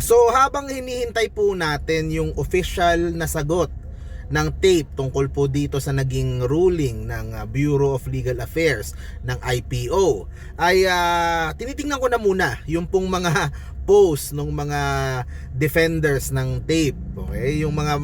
So habang hinihintay po natin yung official na sagot ng tape tungkol po dito sa naging ruling ng uh, Bureau of Legal Affairs ng IPO ay uh, tinitingnan ko na muna yung pong mga post ng mga defenders ng tape okay? Yung mga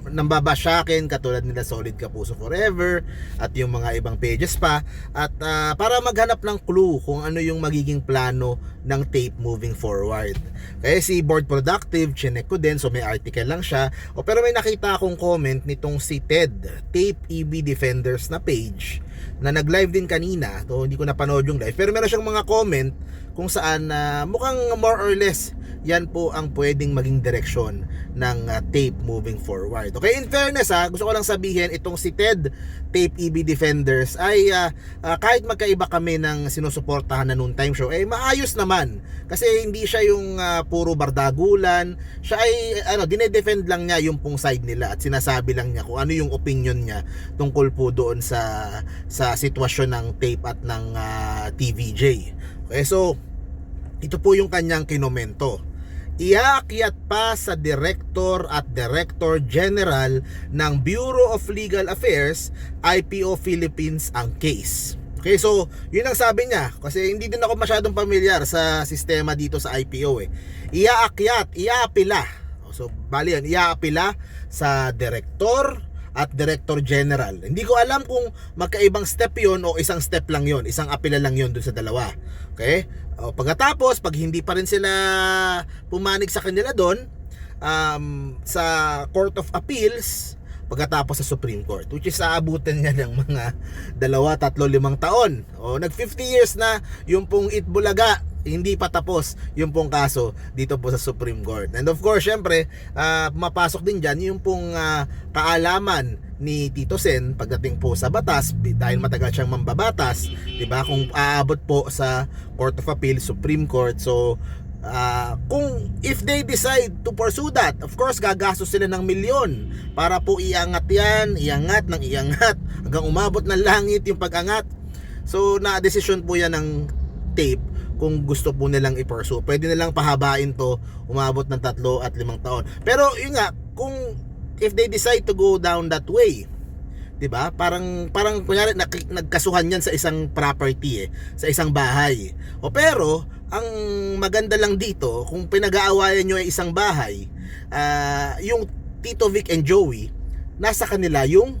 mm, nambabasyakin katulad nila Solid Kapuso Forever at yung mga ibang pages pa. At uh, para maghanap ng clue kung ano yung magiging plano ng tape moving forward. Kaya si Board Productive chinek ko din so may article lang siya. O pero may nakita akong comment nitong si Ted Tape EB Defenders na page na nag-live din kanina. So hindi ko napanood yung live. Pero meron siyang mga comment kung saan na mukhang more or less yan po ang pwedeng maging direksyon ng uh, tape moving forward. Okay, in fairness ha, gusto ko lang sabihin itong si Ted Tape EB Defenders ay uh, uh, kahit magkaiba kami ng sinusuportahan na noon time show, eh maayos naman. Kasi hindi siya yung uh, puro bardagulan, siya ay ano, dinedefend lang niya yung pong side nila at sinasabi lang niya kung ano yung opinion niya tungkol po doon sa sa sitwasyon ng tape at ng uh, TVJ. Okay, so ito po yung kanyang kinomento. Iaakyat pa sa Director at Director General ng Bureau of Legal Affairs, IPO Philippines ang case. Okay, so yun ang sabi niya kasi hindi din ako masyadong pamilyar sa sistema dito sa IPO eh. Iaakyat, iaapila. So bali yan, iaapila sa Director at Director General. Hindi ko alam kung magkaibang step yon o isang step lang yon, isang apela lang yon dun sa dalawa. Okay? O, pagkatapos, pag hindi pa rin sila pumanig sa kanila doon, um, sa Court of Appeals, pagkatapos sa Supreme Court, which is aabutin niya ng mga dalawa, tatlo, limang taon. O, nag 50 years na yung pong Itbulaga hindi pa tapos yung pong kaso dito po sa Supreme Court. And of course, syempre, uh, pumapasok din dyan yung pong uh, kaalaman ni Tito Sen pagdating po sa batas dahil matagal siyang mambabatas, 'di ba? Kung aabot po sa Court of Appeal, Supreme Court. So, uh, kung if they decide to pursue that, of course gagastos sila ng milyon para po iangat 'yan, iangat ng iangat hanggang umabot ng langit yung pag-angat. So, na desisyon po 'yan ng tape kung gusto po nilang i-pursue. Pwede nilang pahabain to umabot ng tatlo at limang taon. Pero yun nga, kung if they decide to go down that way, 'di ba? Parang parang kunyari nag, nagkasuhan 'yan sa isang property eh, sa isang bahay. O pero ang maganda lang dito, kung pinag-aawayan nyo ay isang bahay, uh, yung Tito Vic and Joey, nasa kanila yung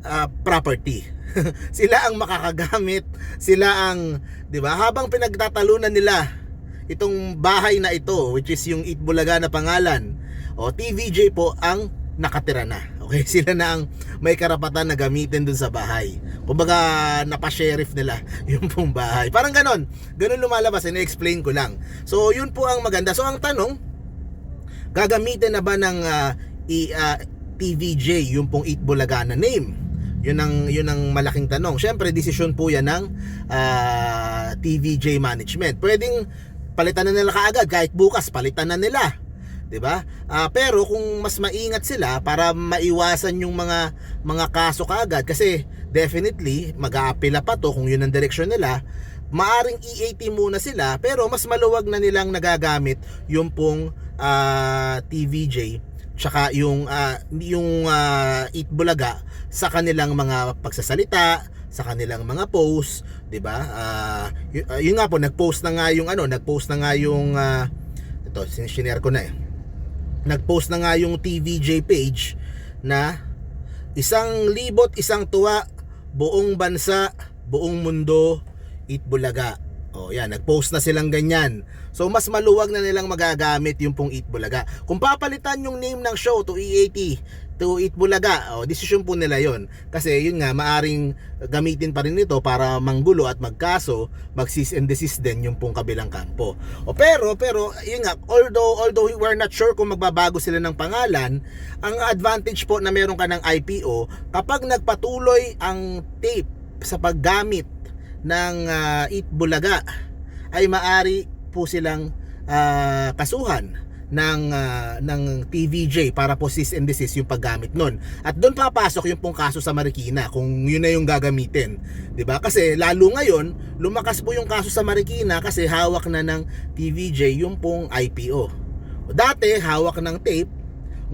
uh, property. sila ang makakagamit, sila ang, 'di ba? Habang pinagtatalunan nila itong bahay na ito, which is yung Itbulaga na pangalan, o TVJ po ang nakatira na. Okay, sila na ang may karapatan na gamitin dun sa bahay. Kumbaga, napa-sheriff nila yung pong bahay. Parang ganon. Ganon lumalabas. Ina-explain ko lang. So, yun po ang maganda. So, ang tanong, gagamitin na ba ng uh, i, uh, TVJ yung pong Itbulaga na name? Yun ang yun ang malaking tanong. Syempre, desisyon po 'yan ng uh, TVJ management. Pwedeng palitan na nila kaagad kahit bukas palitan na nila. 'Di ba? Uh, pero kung mas maingat sila para maiwasan yung mga mga kaso kaagad kasi definitely mag-aapela pa to kung yun ang direksyon nila maaring EAT muna sila pero mas maluwag na nilang nagagamit yung pong uh, TVJ tsaka yung uh, yung uh, Eat Bulaga sa kanilang mga pagsasalita, sa kanilang mga post, 'di ba? Uh, y- uh, yun nga po nag-post na nga yung ano, nag-post na nga yung uh, ito, sinishare ko na eh. Nag-post na nga yung TVJ page na isang libot, isang tuwa, buong bansa, buong mundo, Eat Bulaga. Oh, yan, nag-post na silang ganyan. So mas maluwag na nilang magagamit yung pong Eat Bulaga. Kung papalitan yung name ng show to EAT, to Eat Bulaga, oh, desisyon po nila 'yon. Kasi yun nga, maaring gamitin pa rin ito para manggulo at magkaso, mag-cease and desist din yung pong kabilang kampo. O pero pero yun nga, although although we're not sure kung magbabago sila ng pangalan, ang advantage po na meron ka ng IPO kapag nagpatuloy ang tape sa paggamit ng uh, Bulaga ay maari po silang uh, kasuhan ng uh, ng TVJ para po cease and desist yung paggamit nun. At doon papasok yung pong kaso sa Marikina kung yun na yung gagamitin. 'Di ba? Kasi lalo ngayon, lumakas po yung kaso sa Marikina kasi hawak na ng TVJ yung pong IPO. Dati, hawak ng tape.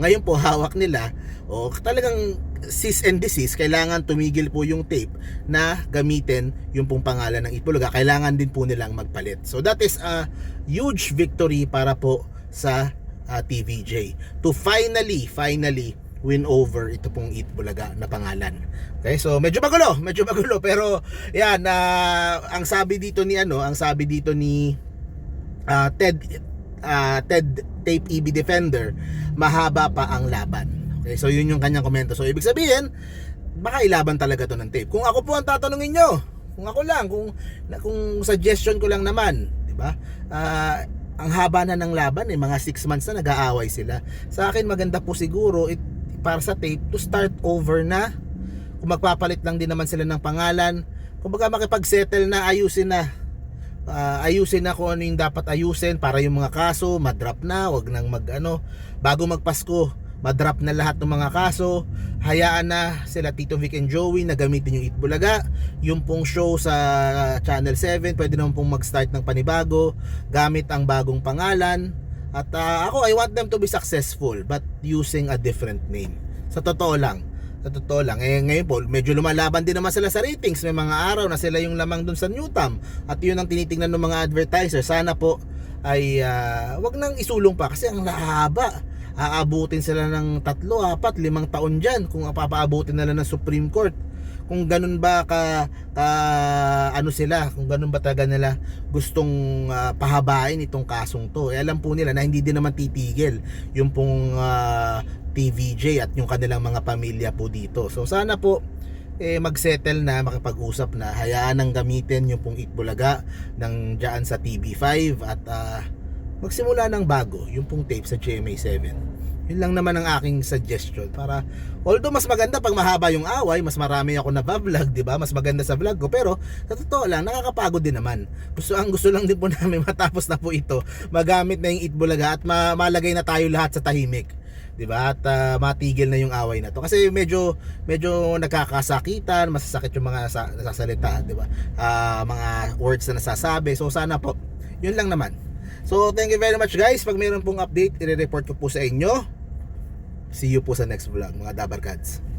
Ngayon po, hawak nila. O talagang cease and desist, kailangan tumigil po yung tape na gamitin yung pong pangalan ng Itbulaga. Kailangan din po nilang magpalit. So that is a huge victory para po sa uh, TVJ to finally, finally win over ito pong Itbulaga na pangalan. Okay, so medyo magulo, medyo magulo pero yan ah, ang sabi dito ni ano, ang sabi dito ni ah, Ted ah, Ted Tape EB Defender, mahaba pa ang laban. Okay, so yun yung kanyang komento. So ibig sabihin, baka ilaban talaga to ng tape. Kung ako po ang tatanungin nyo, kung ako lang, kung kung suggestion ko lang naman, 'di ba? Ah, ang haba na ng laban eh, mga 6 months na nag-aaway sila. Sa akin maganda po siguro it, para sa tape to start over na. Kung magpapalit lang din naman sila ng pangalan, kumbaga makipag-settle na, ayusin na. Ah, ayusin na kung ano yung dapat ayusin para yung mga kaso madrop na, wag nang mag ano, bago magpasko, madrop na lahat ng mga kaso, hayaan na sila Tito Vic and Joey na gamitin yung Itbulaga, yung pong show sa Channel 7, pwede naman pong mag-start ng panibago, gamit ang bagong pangalan, at ah, ako, I want them to be successful but using a different name. Sa totoo lang, sa totoo lang, eh ngayon po, medyo lumalaban din naman sila sa ratings. May mga araw na sila yung lamang dun sa Newtom. At yun ang tinitingnan ng mga advertiser. Sana po ay ah, wag nang isulong pa kasi ang lahaba. Aabutin sila ng tatlo, apat, limang taon dyan kung papaabutin nila ng Supreme Court. Kung ganun ba ka, ka ano sila, kung ganun ba talaga nila gustong ah, pahabain itong kasong to. Eh, alam po nila na hindi din naman titigil yung pong ah, TVJ at yung kanilang mga pamilya po dito. So sana po eh, mag-settle na, makipag-usap na, hayaan nang gamitin yung pong Itbulaga ng dyan sa TV5 at ah, magsimula ng bago, yung pong tape sa GMA7. Yun lang naman ang aking suggestion para although mas maganda pag mahaba yung away, mas marami ako na vlog, 'di ba? Mas maganda sa vlog ko pero sa totoo lang nakakapagod din naman. Gusto ang gusto lang din po namin matapos na po ito, magamit na yung Itbulaga at ma- malagay na tayo lahat sa tahimik. 'di ba? At ah, matigil na yung away na to. Kasi medyo medyo nagkakasakitan, masasakit yung mga sa, nasasalita, 'di ba? Ah, mga words na nasasabi. So sana po, 'yun lang naman. So thank you very much guys. Pag mayroon pong update, i-report ko po sa inyo. See you po sa next vlog, mga Dabarkads.